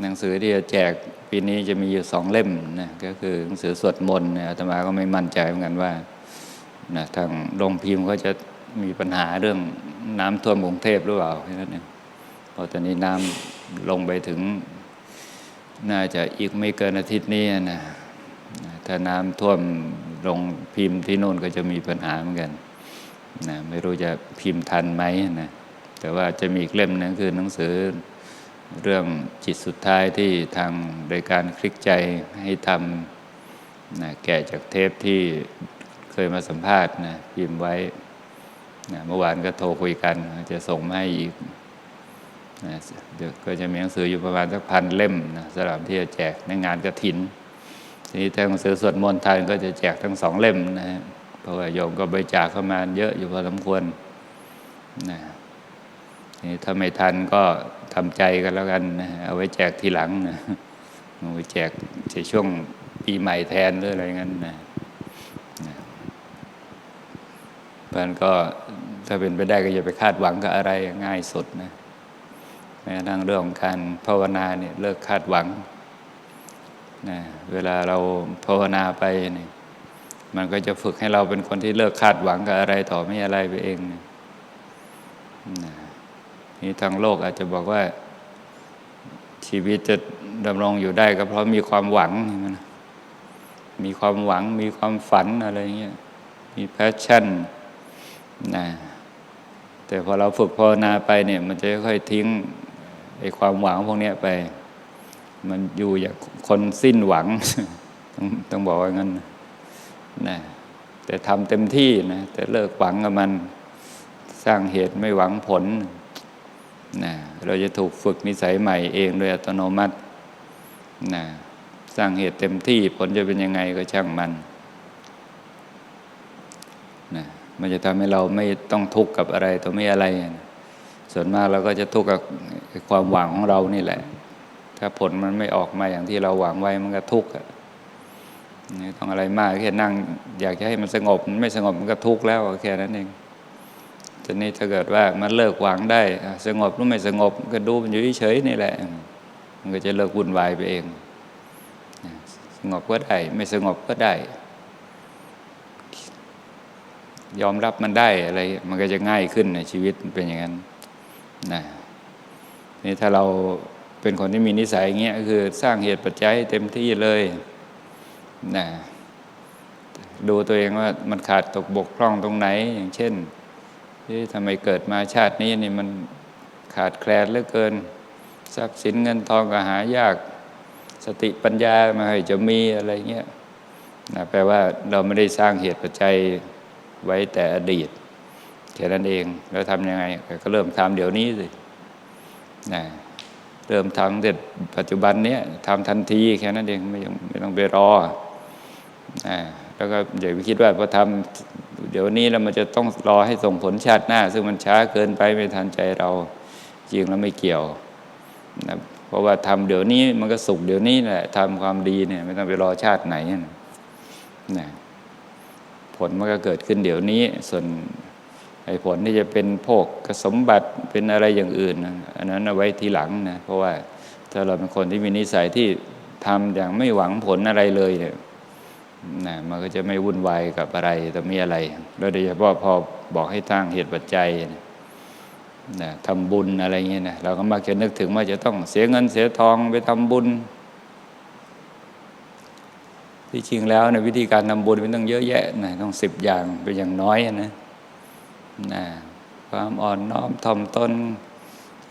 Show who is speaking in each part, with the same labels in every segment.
Speaker 1: หนังสือที่จะแจกปีนี้จะมีอยู่สองเล่มนะก็คือหนังสือสวดมนต์นี่ยอาตมาก็ไม่มั่นใจเหมือนกันว่านะทางโรงพิมพ์เขาจะมีปัญหาเรื่องน้ำท่วมกรุงเทพหรือเปล่าแค่นั้นเองเพราะตอนนี้น้ำลงไปถึง น่าจะอีกไม่เกินอาทิตย์นี้นะถ้าน้ำท่วมลงพิมพ์ที่โน่นก็จะมีปัญหาเหมือนกันนะไม่รู้จะพิมพ์ทันไหมนะแต่ว่าจะมีอีกเล่มหนึงคือหนังสือ เรื่องจิตสุดท้ายที่ทางโดยการคลิกใจให้ทำนะแกะจากเทปที่เคยมาสัมภาษณ์นะพิมพ์ไว้นะเมื่อวานก็โทรคุยกัน จะส่งมาให้อีกนะเดี๋ยวก็จะมีหนังสืออยู่ประมาณสักพันเล่มนะสำหรับที่จะแจกในงานกระถิน ทีนี้ถ้าหนังสือสวดมนต์ทานก็จะแจกทั้งสองเล่มนะเพราะว่าโยมก็บริจาคเข้ามาเยอะอยู่พอสมควรนะ นี้ถ้าไม่ทันก็ทำใจกันแล้วกันนะเอาไว้แจกทีหลังนะเอาไว้แจกในช่วงปีใหม่แทนหรืออะไรงั้นนะเพราะนั้นก็ถ้าเป็นไปได้ก็อย่าไปคาดหวังกับอะไรง่ายสุดนะแม้ทั่งเรื่องของการภาวนาเนี่ยเลิกคาดหวังนะเวลาเราภาวนาไปเนี่ยมันก็จะฝึกให้เราเป็นคนที่เลิกคาดหวังกับอะไรต่อไม่อะไรไปเองนะ นี่ทางโลกอาจจะบอกว่า ชีวิตจะดำรงอยู่ได้ก็เพราะมีความหวังนมีความหวัง มีความฝันอะไรเงี้ย มีแพชชั่นนะแต่พอเราฝึกภาวนาไปเนี่ย มันจะค่อยทิ้งไอ้ความหวังพวกเนี้ยไป มันอยู่อย่างคนสิ้นหวัง ต้องต้องบอกว่างั้นนะแต่ทำเต็มที่นะแต่เลิกหวังกับมัน สร้างเหตุไม่หวังผล นะเราจะถูกฝึกนิสัยใหม่เองโดยอัตโนมัตินะสร้างเหตุเต็มที่ผลจะเป็นยังไงก็ช่างมันนะมันจะทำให้เราไม่ต้องทุกข์กับอะไรตัวไม่อะไร ส่วนมากเราก็จะทุกข์กับความหวังของเรานี่แหละ ถ้าผลมันไม่ออกมาอย่างที่เราหวังไว้มันก็ทุกข์ต้องอะไรมากแค่นั่ง อยากจะให้มันสงบมันไม่สงบมันก็ทุกข์แล้วแค่นั้นเอง ทีนี้ถ้าเกิดว่ามันเลิกหวังได้ สงบหรือไม่สงบก็ดูมันอยู่เฉยๆนี่แหละ มันก็จะเลิกวุ่นวายไปเอง สงบก็ได้ ไม่สงบก็ได้ ยอมรับมันได้อะไร มันก็จะง่ายขึ้นในชีวิตมันเป็นอย่างนั้นนะนี่ถ้าเราเป็นคนที่มีนิสัยอย่างเงี้ยคือสร้างเหตุปัจจัยเต็มที่เลยนะดูตัวเองว่ามันขาดตกบกพร่องตรงไหนอย่างเช่น ที่ทำไมเกิดมาชาตินี้นี่มันขาดแคลนเหลือเกิน ทรัพย์สินเงินทองก็หายาก สติปัญญาไมาให้จะมีอะไรเงี้ยนะแปลว่าเราไม่ได้สร้างเหตุปัจจัยไว้แต่อดีตแค่นั้นเองแล้วทำยังไง ก็เริ่มทำเดี๋ยวนี้สินะเริ่มทำเด็ดปัจจุบันเนี้ยทำทันทีแค่นั้นเองไม่ต้องไม่ต้องไปรอนะแล้วก็อย่าไปคิดว่าพอทำ เดี๋ยวนี้แล้วมันจะต้องรอให้ส่งผลชาติหน้า ซึ่งมันช้าเกินไปไม่ทันใจเราจริงแล้วไม่เกี่ยวนะเพราะว่าทำเดี๋ยวนี้มันก็สุขเดี๋ยวนี้แหละทำความดีเนี่ย ไม่ต้องไปรอชาติไหนนะผลมันก็เกิดขึ้นเดี๋ยวนี้ ส่วนไอ้ผลที่จะเป็นโภคสมบัติเป็นอะไรอย่างอื่นนะอันนั้นเอาไว้ทีหลังนะเพราะว่าถ้าเราเป็นคนที่มีนิสัยที่ทำอย่างไม่หวังผลอะไรเลยเนี่ย นะมันก็จะไม่วุ่นวายกับอะไรแต่มีอะไร แล้วโดยเฉพาะพอบอกให้ตั้งเหตุปัจจัยนะทำบุญอะไรเงี้ยนะเราก็มักจะนึกถึงว่าจะต้องเสียเงินเสียทองไปทำบุญ ที่จริงแล้วในวิธีการทำบุญมันต้องเยอะแยะนะต้องสิบอย่างเป็นอย่างน้อยนะนะความอ่อนน้อมถ่อมตน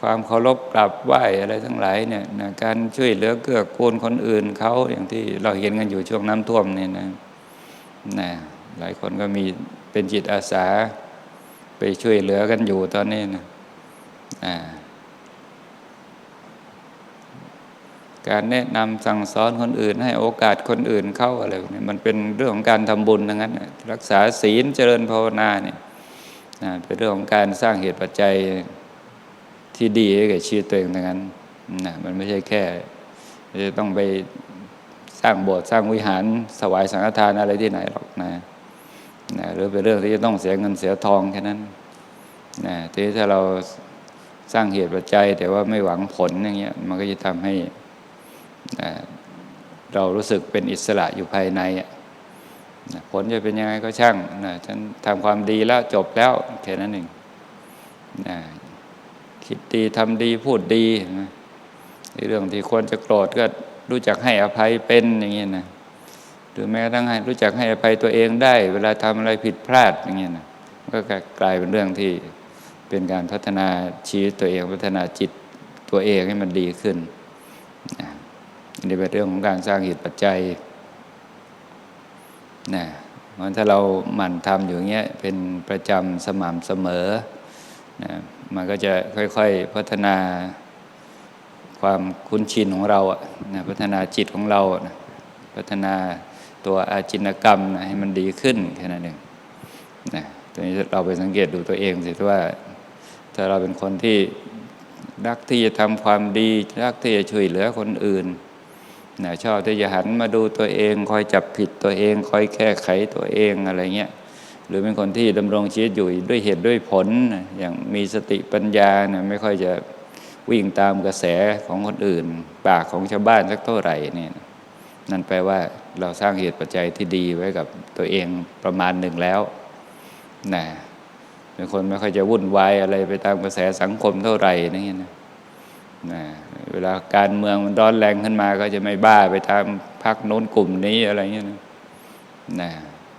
Speaker 1: ความเคารพกราบไหว้อะไรทั้งหลายเนี่ยนะการช่วยเหลือเกื้อกูลคนอื่นเขาอย่างที่เราเห็นกันอยู่ช่วงน้ำท่วมเนี่ยนะนะหลายคนก็มีเป็นจิตอาสา ไปช่วยเหลือกันอยู่ตอนนี้นะนะการแนะนำสั่งสอนคนอื่น ให้โอกาสคนอื่นเข้าอะไรเนี่ยมันเป็นเรื่องของการทำบุญทั้งนั้นรักษาศีลเจริญภาวนาเนี่ยเป็นเรื่องของการสร้างเหตุปัจจัย ที่ดีให้กับชีวิตตัวเองทั้งนั้นนะมันไม่ใช่แค่จะต้องไปสร้างโบสถ์สร้างวิหารสวายสังฆทานอะไรที่ไหนหรอกนะนะหรือเป็นเรื่องที่จะต้องเสียเงินเสียทองแค่นั้นนะทีนี้ถ้าเราสร้างเหตุปัจจัย แต่ว่าไม่หวังผลอย่างเงี้ยมันก็จะทำให้นะเรารู้สึกเป็นอิสระอยู่ภายในนะผลจะเป็นยังไงก็ช่างนะฉันทำความดีแล้วจบแล้วแค่นั้นเองนะ คิดดีทำดีพูดดีนะในเรื่องที่ควรจะโกรธก็รู้จักให้อภัยเป็นอย่างเงี้ยนะหรือแม้กระทั่งให้รู้จักให้อภัยตัวเองได้ เวลาทำอะไรผิดพลาดอย่างเงี้ยนะก็กลายเป็นเรื่องที่เป็นการพัฒนาชีวิตตัวเองพัฒนาจิตตัวเองให้มันดีขึ้นนะอันนี้เป็นเรื่องของการสร้างเหตุปัจจัยนะเพราะถ้าเราหมั่นทำอยู่างเงี้ยเป็นประจำสม่ำเสมอนะ มันก็จะค่อย ๆ พัฒนาความคุ้นชินของเราอะนะพัฒนาจิตของเรานะพัฒนาตัวอาจินกรรมนะให้มันดีขึ้นแค่นั้นเองนะตอนนี้เราไปสังเกตดูตัวเองสิว่า ถ้าเราเป็นคนที่รักที่จะทำความดี รักที่จะช่วยเหลือคนอื่นนะชอบที่จะหันมาดูตัวเอง คอยจับผิดตัวเอง คอยแก้ไขตัวเองอะไรเงี้ย รือเป็นคนที่ดำรงชีวิตอยู่ด้วยเหตุด้วยผล อย่างมีสติปัญญานะไม่ค่อยจะวิ่งตามกระแสของคนอื่น ปากของชาวบ้านสักเท่าไหร่เนี่ยนั่นแปลว่าเราสร้างเหตุปัจจัยที่ดีไว้กับตัวเองประมาณหนึ่งแล้วนะเป็นคนไม่ค่อยจะวุ่นวายอะไรไปตามกระแสสังคมเท่าไหร่นั่นเองนะนะเวลาการเมืองมันร้อนแรงขึ้นมาก็จะไม่บ้าไปตามพักโน้นกลุ่มนี้อะไรเงี้ยนะนะ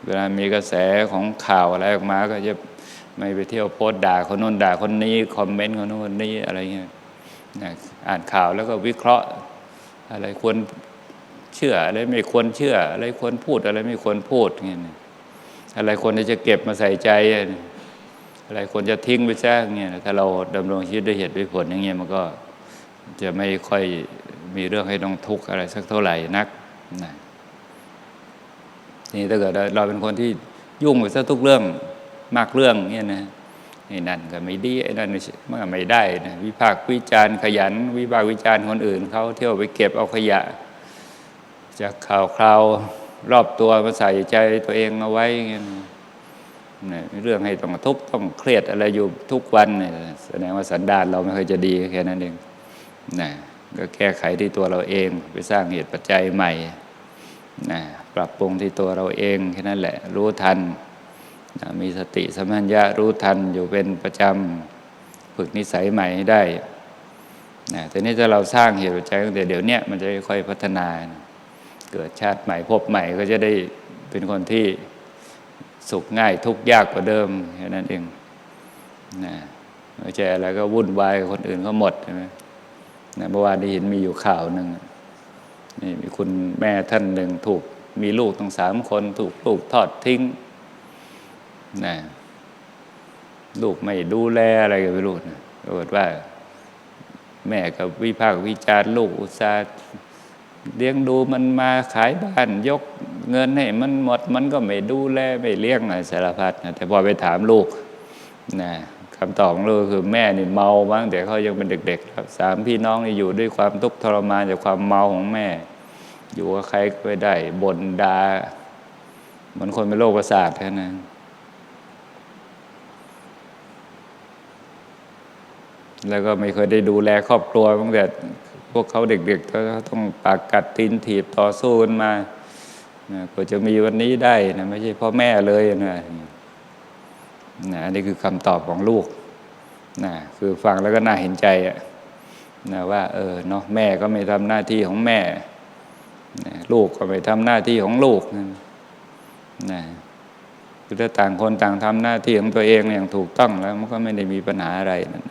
Speaker 1: เวลามีกระแสของข่าวอะไรออกมา ก็จะไม่ไปเที่ยวโพสด่าคนโน้นด่าคนนี้คอมเมนต์คนโน้นคนนี้อะไรเงี้ยอ่านข่าวแล้วก็วิเคราะห์อะไรควรเชื่ออะไรไม่ควรเชื่อ อะไรควรพูดอะไรไม่ควรพูดเงี้ยอะไรควรจะเก็บมาใส่ใจ อะไรควรจะทิ้งไปซะเงี้ยถ้าเราดำรงชีวิตด้วยเหตุด้วยผลอย่างเงี้ยมันก็จะไม่ค่อยมีเรื่องให้ต้องทุกข์อะไรสักเท่าไหร่นักนะ นี่ถ้าเกิดเราเป็นคนที่ยุ่งไปซะทุกเรื่องมากเรื่องเงี้ยนะไอ้นั่นก็ไม่ดีไอ้นั่นมันก็ไม่ได้นะวิพากษ์วิจารณ์ขยัน วิพากษ์วิจารณ์คนอื่นเขาเที่ยวไปเก็บเอาขยะ จากข่าวคราวรอบตัวมาใส่ใจตัวเองเอาไว้เงี้ยนะเรื่องให้ต้องทุกข์ต้องเครียดอะไรอยู่ทุกวันเนี่ยแสดงว่าสันดานเราไม่เคยจะดีแค่นั้นเองนะก็แก้ไขที่ตัวเราเองไปสร้างเหตุปัจจัยใหม่นะ ปรับปรุงที่ตัวเราเองแค่นั้นแหละรู้ทันนะมีสติสัมผัญญะรู้ทันอยู่เป็นประจำฝึกนิสัยใหม่ให้ได้นะแต่นี้ถ้าเราสร้างเหตุปัจจัยตั้งแต่เดี๋ยวนี้มันจะค่อยพัฒนานะเกิดชาติใหม่พบใหม่ก็จะได้เป็นคนที่สุขง่ายทุกยากกว่าเดิมแค่นั้นเองนะไม่ใช่อะไรก็วุ่นวายคนอื่นก็หมดใช่ไหมนะเมื่อวานได้เห็นมีอยู่ข่าวหนึ่งนี่มีคุณแม่ท่านหนึ่งถูก มีลูกตั้งสามคนถูกลูกทอดทิ้งนะลูกไม่ดูแลอะไรกันไม่รู้นะปรากฏว่า แม่กับวิพากษ์วิจารลูกอุตส่าห์เลี้ยงดูมันมาขายบ้านยกเงินให้มันหมดมันก็ไม่ดูแลไม่เลี้ยงอะไรสารพัดนะแต่พอไปถามลูกนะคำตอบของลูกคือแม่นี่เมาบ้างแต่เขายังเป็นเด็กๆครับสามพี่น้องนี่อยู่ด้วยความทุกข์ทรมานจากความเมาของแม่ อยู่กับใครก็ไม่ได้บ่นดา่าเหมือนคนเป็นโรคประสาทแค่นั้นแล้วก็ไม่เคยได้ดูแลครอบครัวตั้งแต่พวกเขาเด็กๆเขาต้องปากกัดตีนถีบต่อสู้กันมากว่าจะมีวันนี้ได้นะไม่ใช่พ่อแม่เลยนะนะอันนี้คือคำตอบของลูกนะคือฟังแล้วก็น่าเห็นใจอะนะว่า เออเนาะแม่ก็ไม่ทำหน้าที่ของแม่ ลูกก็ไม่ทำหน้าที่ของลูกนะนะคือถ้าต่างคนต่างทำหน้าที่ของตัวเองอย่างถูกต้องแล้วมันก็ไม่ได้มีปัญหาอะไรนะ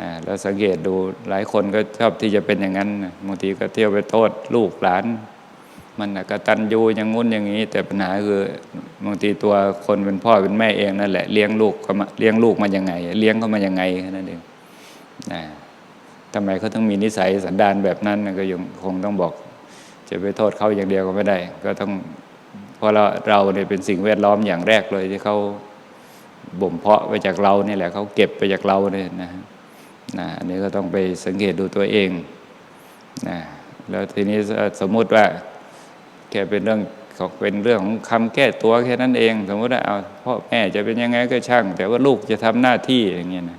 Speaker 1: นะแล้วสังเกตดูหลายคนก็ชอบที่จะเป็นอย่างนั้นบางทีก็เที่ยวไปโทษลูกหลาน มันกตันยูอย่างงุ้นอย่างนี้ แต่ปัญหาคือบางทีตัวคนเป็นพ่อเป็นแม่เองนั่นแหละเลี้ยงลูกเขามาเลี้ยงลูกมายังไง เลี้ยงเขามายังไงนั่นเองนะทำไมเขาต้องมีนิสัยสันดานแบบนั้นก็ยังคงต้องบอก จะไปโทษเขาอย่างเดียวก็ไม่ได้ ก็ต้องเพราะเราเราเนี่ยเป็นสิ่งแวดล้อมอย่างแรกเลยที่เขาบ่มเพาะไปจากเราเนี่ยแหละเขาเก็บไปจากเราเนี่ยนะนะอันนี้ก็ต้องไปสังเกตดูตัวเองนะแล้วทีนี้สมมุติว่าแค่เป็นเรื่องของเป็นเรื่องของคำแก้ตัวแค่นั้นเอง สมมติว่าเอาพ่อแม่จะเป็นยังไงก็ช่าง แต่ว่าลูกจะทำหน้าที่อย่างเงี้ยนะ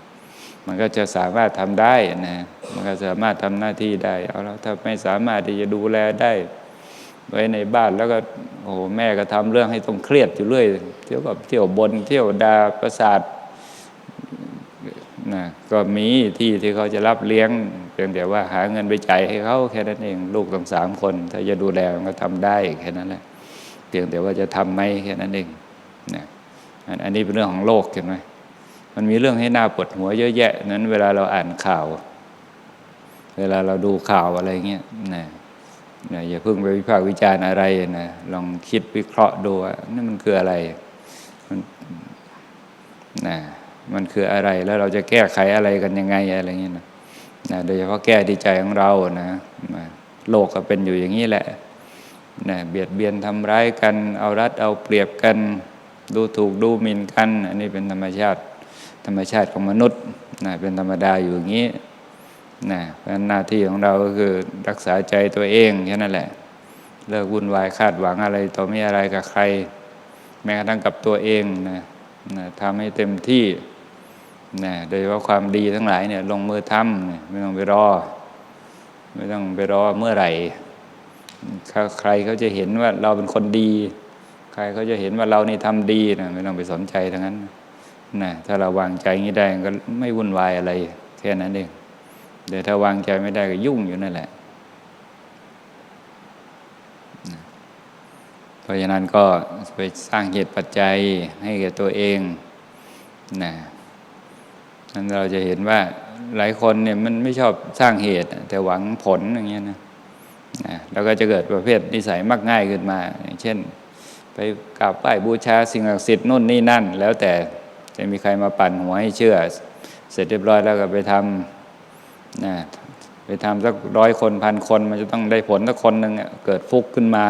Speaker 1: มันก็จะสามารถทำได้นะมันก็สามารถทำหน้าที่ได้เอาแล้วถ้าไม่สามารถที่จะดูแลได้ ไว้ในบ้านแล้วก็โอ้โหแม่ก็ทำเรื่องให้ต้องเครียดอยู่เรื่อยเที่ยวกับเที่ยวบนเที่ยวดาประสาทนะก็มีที่ที่เขาจะรับเลี้ยงเพียงแต่ว่าหาเงินไปจ่ายให้เขาแค่นั้นเองลูกต้องสามคน ถ้าจะดูแลมันก็ทำได้แค่นั้นแหละเพียงแต่ว่าจะทำไหมแค่นั้นเองนะอันอันนี้เป็นเรื่องของโลกใช่ไหม มันมีเรื่องให้หน้าปวดหัวเยอะแยะ นั้น เวลาเราอ่านข่าว เวลาเราดูข่าวอะไรเงี้ยนะนะอย่าเพิ่งไปวิพากษ์วิจารณ์อะไรนะลองคิดวิเคราะห์ดูว่นี่มันคืออะไรมันนะมันคืออะไรแล้วเราจะแก้ไขอะไรกันยังไงอะไรเงี้ยนะนะโดยเฉพาะแก้ที่ใจของเรานะนะโลกก็เป็นอยู่อย่างนี้แหละนะเบียดเบียนทำร้ายกัน เอารัดเอาเปรียบกัน ดูถูกดูหมิ่นกัน อันนี้เป็นธรรมชาติ ธรรมชาติของมนุษย์นะเป็นธรรมดาอยู่อย่างนี้นะเพราะหน้าที่ของเราก็คือรักษาใจตัวเองแค่นั้นแหละ เลิกวุ่นวายคาดหวังอะไรต่อไม่อะไรกับใคร แม้กระทั่งกับตัวเองนะนะทำให้เต็มที่นะโดยเฉพาะความดีทั้งหลายเนี่ยลงมือทำไม่ต้องไปรอ ไม่ต้องไปรอเมื่อไหร่ ใครเขาจะเห็นว่าเราเป็นคนดี ใครเขาจะเห็นว่าเรานี่ทำดีนะไม่ต้องไปสนใจทั้งนั้น นะถ้าเราวางใจงี้ได้ก็ไม่วุ่นวายอะไรแค่นั้นเองแต่ถ้าวางใจไม่ได้ก็ยุ่งอยู่นั่นแหละเพราะฉะนั้นก็ไปสร้างเหตุปัจจัยให้แก่ตัวเองนะนั้นเราจะเห็นว่าหลายคนเนี่ยมันไม่ชอบสร้างเหตุ แต่หวังผลอย่างเงี้ยนะนะแล้วก็จะเกิดประเภทนิสัยมักง่ายขึ้นมา อย่างเช่น ไปกราบไหว้บูชาสิ่งศักดิ์สิทธิ์นู่นนี่นั่น แล้วแต่ จะมีใครมาปั่นหัวให้เชื่อ เสร็จเรียบร้อยแล้วก็ไปทำนะไปทำสักร้อยคนพันคนมันจะต้องได้ผลสักคนหนึ่งเกิดฟุกขึ้นมา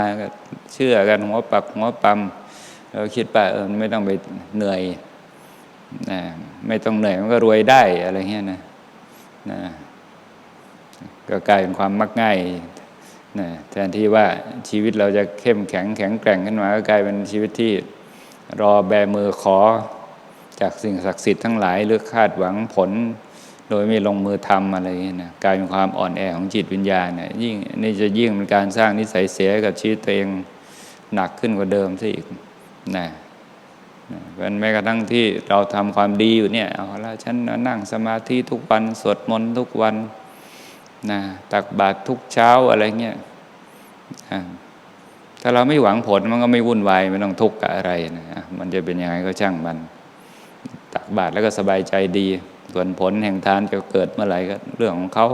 Speaker 1: เชื่อกันหัวปักหัวปั๊มเราคิดไปเออไม่ต้องไปเหนื่อยนะไม่ต้องเหนื่อยมันก็รวยได้อะไรเงี้ยนะนะก็กลายเป็นความมักง่ายนะแทนที่ว่าชีวิตเราจะเข้มแข็งแข็งแกร่งขึ้นมาก็กลายเป็นชีวิตที่รอแบมือขอ จากสิ่งศักดิ์สิทธิ์ทั้งหลายหรือคาดหวังผล โดยไม่ลงมือทำอะไรเงี้ยนะกลายเป็นความอ่อนแอของจิตวิญญาณเนี่ยยิ่งนี่จะยิ่งเป็นการสร้างนิสัยเสียกับชีวิตตัวเองหนักขึ้นกว่าเดิมซะอีกนะเป็นแม้กระทั่งที่เราทำความดีอยู่เนี่ยเอาละฉันนั่งสมาธิทุกวันสวดมนต์ทุกวันนะตักบาตรทุกเช้าอะไรเงี้ยถ้าเราไม่หวังผลมันก็ไม่วุ่นวายไม่ต้องทุกข์กับอะไรนะมันจะเป็นยังไงก็ช่างมัน ตักบาตรแล้วก็สบายใจดี ส่วนผลแห่งทานจะเกิดเมื่อไหร่ก็เรื่องของเขา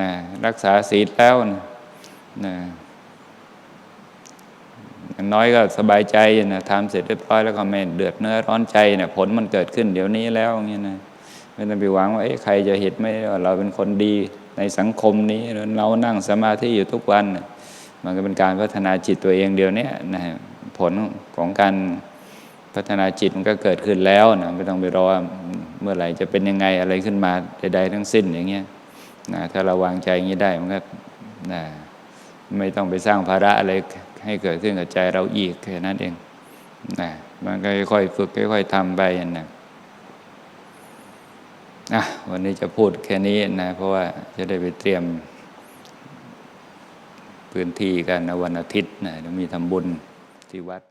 Speaker 1: นะรักษาศีลแล้วนะนะน้อยก็สบายใจนะทำเสร็จเรียบร้อยแล้วก็ไม่เดือดเนื้อร้อนใจนะผลมันเกิดขึ้นเดี๋ยวนี้แล้วอย่างเงี้ยนะไม่ต้องไปหวังว่าเอ้ใครจะเห็นไหมว่าเราเป็นคนดีในสังคมนี้เรานั่งสมาธิอยู่ทุกวันนะมันก็เป็นการพัฒนาจิตตัวเองเดียวนี้นะผลของการ พัฒนาจิตมันก็เกิดขึ้นแล้วนะไม่ต้องไปรอเมื่อไหร่จะเป็นยังไงอะไรขึ้นมาใดๆทั้งสิ้นอย่างเงี้ยนะถ้าเราวางใจอย่างนี้ได้มันก็นะไม่ต้องไปสร้างภาระอะไรให้เกิดขึ้นกับใจเราอีกแค่นั้นเองนะมันก็ค่อยๆฝึกค่อยๆทำไปนะนะวันนี้จะพูดแค่นี้นะ เพราะว่าจะได้ไปเตรียมพื้นที่กันในวันอาทิตย์นะจะมีทำบุญที่วัด